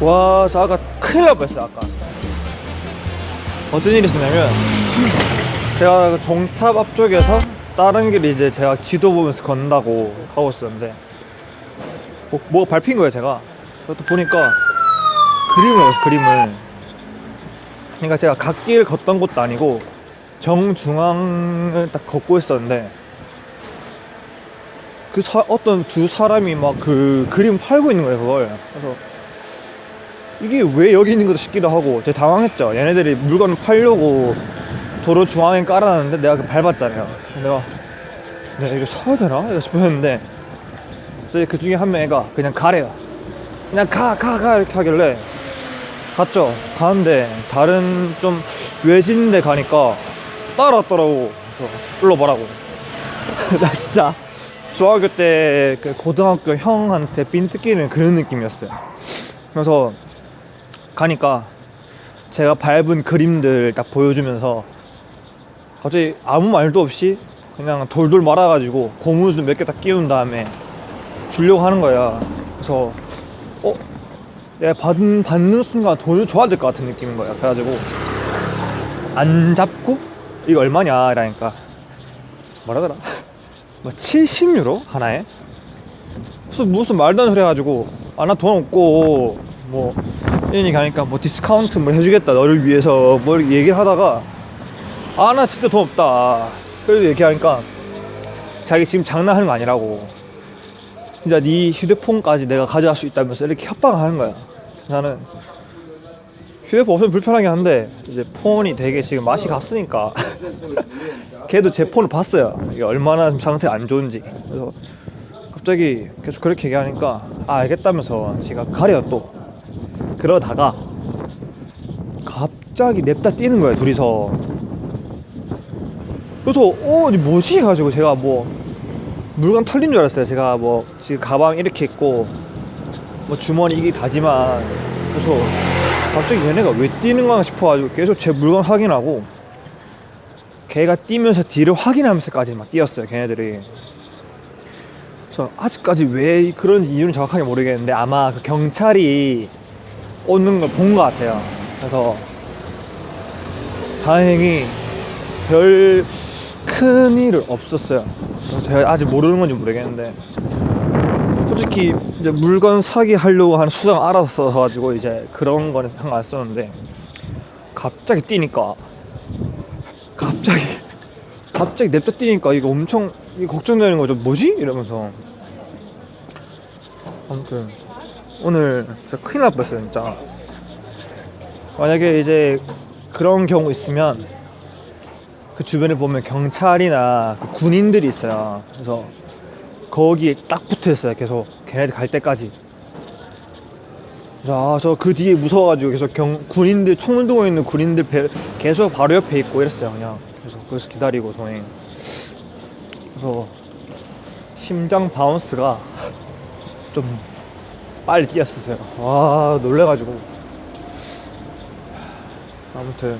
와, 저 아까 큰일 날 뻔했어요, 아까. 어떤 일이 있었냐면, 제가 그 종탑 앞쪽에서 다른 길 이제 제가 지도 보면서 건다고 가고 있었는데, 뭐, 뭐가 밟힌 거예요, 제가. 그것도 보니까 그림을 봤어요, 그림을. 그러니까 제가 갓길 걷던 곳도 아니고, 정중앙을 딱 걷고 있었는데, 그 사- 어떤 두 사람이 막 그 그림 팔고 있는 거예요, 그걸. 그래서 이게 왜 여기 있는 거다 싶기도 하고 제가 당황했죠. 얘네들이 물건을 팔려고 도로 중앙에 깔아놨는데 내가 그 밟았잖아요. 내가 내가 이거 사야 되나? 싶었는데 저희 그 중에 한 명애가 그냥 가래요. 그냥 가 가 가 이렇게 하길래 갔죠. 가는데 다른 좀 외진 데 가니까 따라왔더라고. 그래서 불러보라고. 나 진짜 중학교 때 그 고등학교 형한테 빈 뜯기는 그런 느낌이었어요. 그래서 가니까 제가 밟은 그림들 딱 보여주면서 갑자기 아무 말도 없이 그냥 돌돌 말아가지고 고무줄 몇 개 딱 끼운 다음에 주려고 하는 거야. 그래서 어 내가 받는 받는 순간 돈을 줘야 될 것 같은 느낌인 거야. 그래가지고 안 잡고 이거 얼마냐 이라니까 뭐라더라? 뭐 70유로 하나에? 무슨 무슨 말도 안 소리 해가지고 아 나 돈 없고 뭐 이런 얘기 하니까 뭐 디스카운트 뭐 해주겠다 너를 위해서 뭘 얘기를 하다가 아 나 진짜 돈 없다. 그래도 얘기하니까 자기 지금 장난하는 거 아니라고. 진짜 네 휴대폰까지 내가 가져갈 수 있다면서 이렇게 협박을 하는 거야. 나는 휴대폰 없으면 불편하긴 한데 이제 폰이 되게 지금 맛이 갔으니까 걔도 제 폰을 봤어요. 이게 얼마나 상태 안 좋은지. 그래서 갑자기 계속 그렇게 얘기하니까 아 알겠다면서 제가 가래요 또 그러다가 갑자기 냅다 뛰는 거예요 둘이서. 그래서 어 뭐지? 해가지고 제가 뭐 물건 털린 줄 알았어요. 제가 뭐 지금 가방 이렇게 있고 뭐 주머니 이게 다지만. 그래서 갑자기 얘네가 왜 뛰는 거나 싶어가지고 계속 제 물건 확인하고 걔가 뛰면서 뒤를 확인하면서까지 막 뛰었어요 걔네들이. 그래서 아직까지 왜 그런 이유는 정확하게 모르겠는데 아마 그 경찰이 오는 걸 본 것 같아요. 그래서 다행히 별 큰 일은 없었어요. 제가 아직 모르는 건지 모르겠는데 솔직히 이제 물건 사기 하려고 하는 수단 알아서 가지고 이제 그런 거는 상관 안 썼는데 갑자기 뛰니까 갑자기 갑자기 냅다 뛰니까 이거 엄청 이거 걱정되는 거죠. 뭐지? 이러면서 아무튼 오늘 진짜 큰일 날 뻔했어요 진짜. 만약에 이제 그런 경우 있으면 그 주변에 보면 경찰이나 그 군인들이 있어요. 그래서 거기에 딱 붙어 있어요 계속. 걔네들 갈 때까지. 자저 그 뒤에 무서워가지고 계속 경, 군인들 총을 들고 있는 군인들 배, 계속 바로 옆에 있고 이랬어요 그냥. 그래서 거기서 기다리고 저는 그래서 심장 바운스가 좀 빨리 뛰었었어요. 와 놀래가지고 아무튼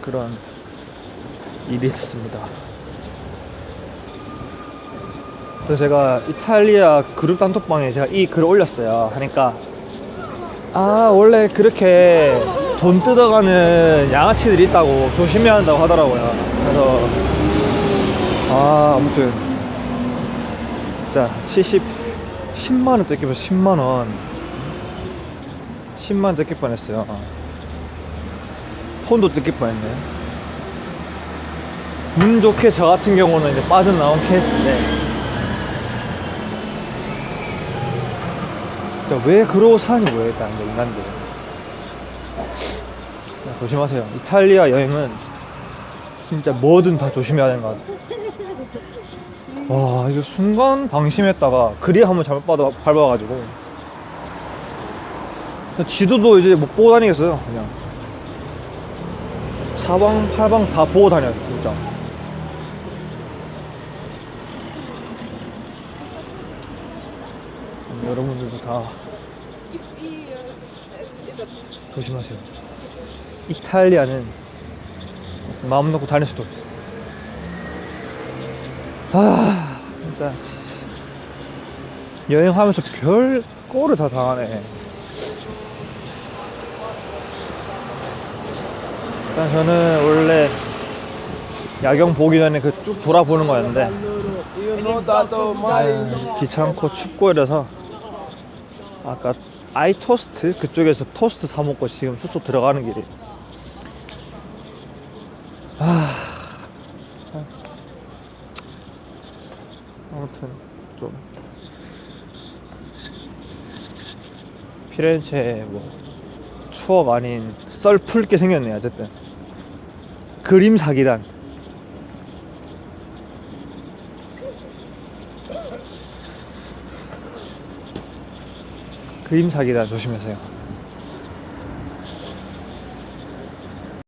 그런 일이 있었습니다. 그래서 제가 이탈리아 그룹 단톡방에 제가 이 글을 올렸어요. 하니까 아 원래 그렇게 돈 뜯어가는 양아치들이 있다고 조심해야 한다고 하더라고요. 그래서 아 아무튼 자 70, 10만원 뜯기면서 10만원. 10만원 뜯길 뻔했어요. 폰도 뜯길 뻔했네. 운 좋게 저 같은 경우는 이제 빠져나온 케이스인데. 왜 그러고 사는지 모르겠다는 거 인간들. 자, 조심하세요. 이탈리아 여행은 진짜 뭐든 다 조심해야 되는 것 같아요 와 이거 순간 방심했다가 그리 한번 잘못 받아, 밟아가지고. 지도도 이제 못 보고 다니겠어요 그냥. 사방 팔방 다 보고 다녀요 진짜. 여러분들도 다 조심하세요. 이탈리아는 마음 놓고 다닐 수도 없어요 아 진짜. 여행하면서 별 꼴을 다 당하네. 일단 저는 원래 야경 보기 전에 그 쭉 돌아보는 거였는데 아, 귀찮고 춥고 이래서 아까 아이 토스트 그쪽에서 토스트 사 먹고 지금 숙소 들어가는 길이에요 아. 피렌체 뭐 추억 아닌 썰 풀게 생겼네 어쨌든. 그림 사기단. 그림 사기단 조심하세요